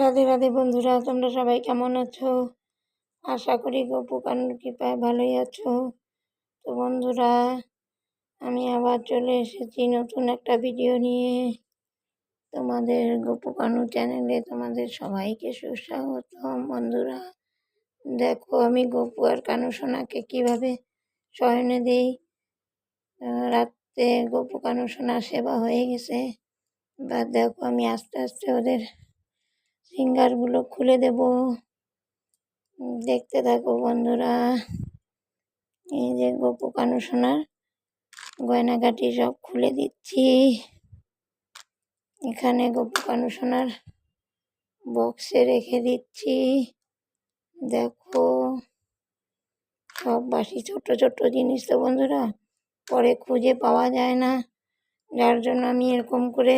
রাধে রাধে বন্ধুরা, তোমরা সবাই কেমন আছো? আশা করি গপু কানুর কৃপায় ভালোই আছো। তো বন্ধুরা, আমি আবার চলে এসেছি নতুন একটা ভিডিও নিয়ে। তোমাদের গপু কানু চ্যানেলে তোমাদের সবাইকে সুস্বাগতম বন্ধুরা। দেখো, আমি গপু আর কানু সোনাকে কীভাবে শয়নে দিই? রাত্রে গপু কানু সোনার সেবা হয়ে গেছে। বা দেখো, আমি আস্তে আস্তে ওদের ফিঙ্গারগুলো খুলে দেব। দেখতে থাকো বন্ধুরা। এই যে গপু কানু সোনার গয়নাগাটি সব খুলে দিচ্ছি। এখানে গপু কানু সোনার বক্সে রেখে দিচ্ছি। দেখো, সব বাসি ছোট ছোট জিনিস তো বন্ধুরা, পরে খুঁজে পাওয়া যায় না। যার জন্য আমি এরকম করে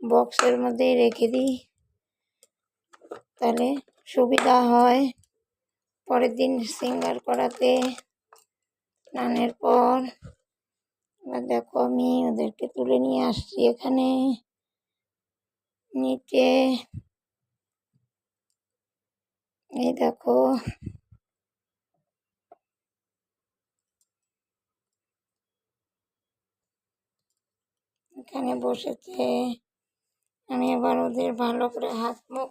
বক্সের মধ্যেই রেখে দিই। তাহলে সুবিধা হয়। পরের দিন সিঙ্গার করাতে, স্নানের পর। এবার দেখো আমি ওদেরকে তুলে নিয়ে আসছি এখানে। নিচে এই দেখো। এখানে বসেছে। আমি এবার ওদের ভালো করে হাত মুখ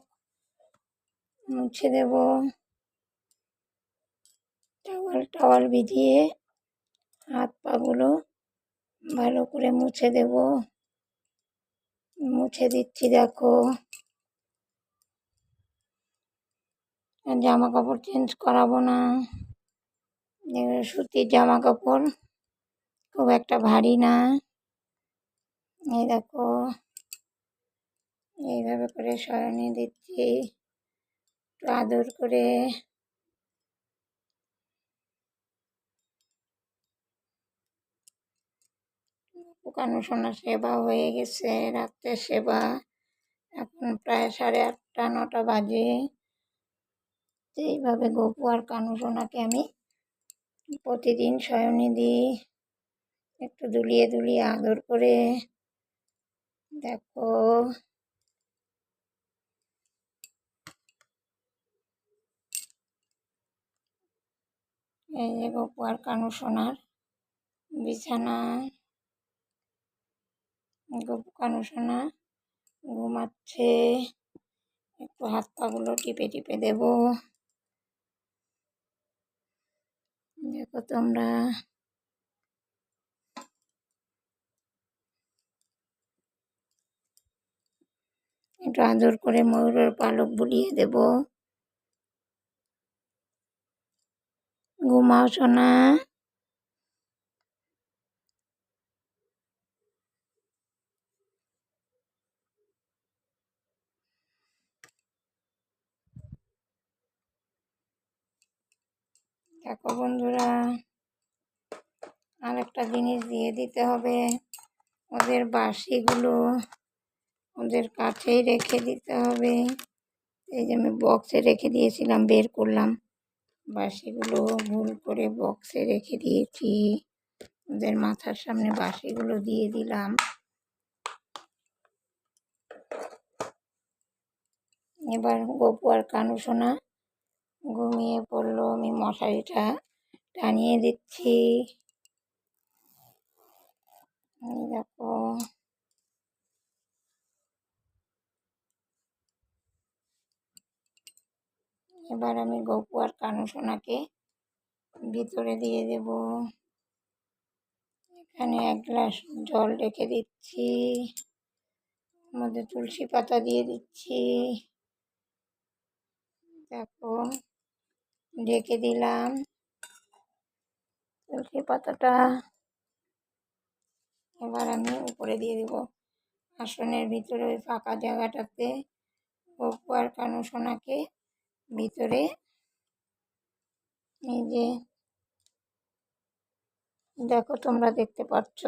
মুছে দেব। টাওয়াল টাওয়াল ভিজিয়ে হাত পাগুলো ভালো করে মুছে দেব। মুছে দিচ্ছি, দেখো। জামা কাপড় চেঞ্জ করাবো না। সুতির জামা কাপড় খুব একটা ভারী না। এই দেখো। এইভাবে করে সয়নে দিচ্ছি। একটু আদর করে। পোকানো সোনা সেবা হয়ে গেছে, রাত্রের সেবা। এখন প্রায় সাড়ে আটটা, নটা বাজে। এইভাবে গপু আর কানু সোনাকে আমি প্রতিদিন শয়নে দিই, একটু দুলিয়ে দুলিয়ে আদর করে। দেখো এই যে গপু আর কানু সোনার বিছানা। গপু কানু সোনা ঘুমাচ্ছে। একটু হাত পাগুলো টিপে টিপে দেব। দেখো তোমরা। একটু আদর করে ময়ূরের পালক বুলিয়ে দেব। ঘুমাও সোনা দেখো বন্ধুরা আর একটা জিনিস দিয়ে দিতে হবে। ওদের বাসিগুলো ওদের কাছেই রেখে দিতে হবে। এই যে আমি বক্সে রেখে দিয়েছিলাম, বের করলাম। বাসিগুলো ভুল করে বক্সে রেখে দিয়েছি। ওদের মাথার সামনে বাসিগুলো দিয়ে দিলাম। এবার গপু আর কানু সোনা ঘুমিয়ে পড়ল। আমি মশারিটা টানিয়ে দিচ্ছি। দেখো। এবার আমি গপু আর কানু সোনাকে ভিতরে দিয়ে দেব। এখানে এক গ্লাস জল রেখে দিচ্ছি। মধ্যে তুলসী পাতা দিয়ে দিচ্ছি। দেখো, ঢেকে দিলাম। তুলসী পাতাটা এবার আমি উপরে দিয়ে দেব। আসনের ভিতরে ওই ফাঁকা জায়গাটাতে গপু আর কানু সোনাকে ভিতরে এই যে দেখো তোমরা দেখতে পাচ্ছ।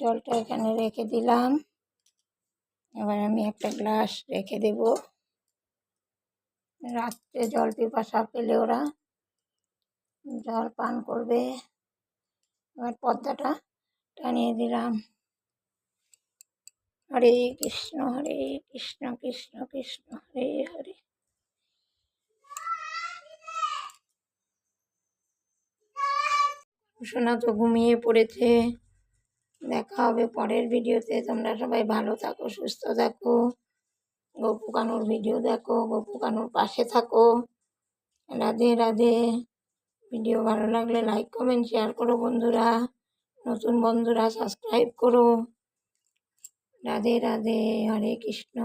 জলটা এখানে রেখে দিলাম। এবার আমি একটা গ্লাস রেখে দেব। রাত্রে জল পিপাসা পেলে ওরা জল পান করবে। এবার পর্দাটা টানিয়ে দিলাম। হরে কৃষ্ণ হরে কৃষ্ণ কৃষ্ণ কৃষ্ণ, হরে হরে। সোনা তো ঘুমিয়ে পড়েছে। দেখা হবে পরের ভিডিওতে। তোমরা সবাই ভালো থাকো, সুস্থ থাকো। গপু কানুর ভিডিও দেখো, গপু কানুর পাশে থাকো। রাধে রাধে। ভিডিও ভালো লাগলে লাইক, কমেন্ট, শেয়ার করো বন্ধুরা। নতুন বন্ধুরা, সাবস্ক্রাইব করো। রাধে রাধে হরে কৃষ্ণ।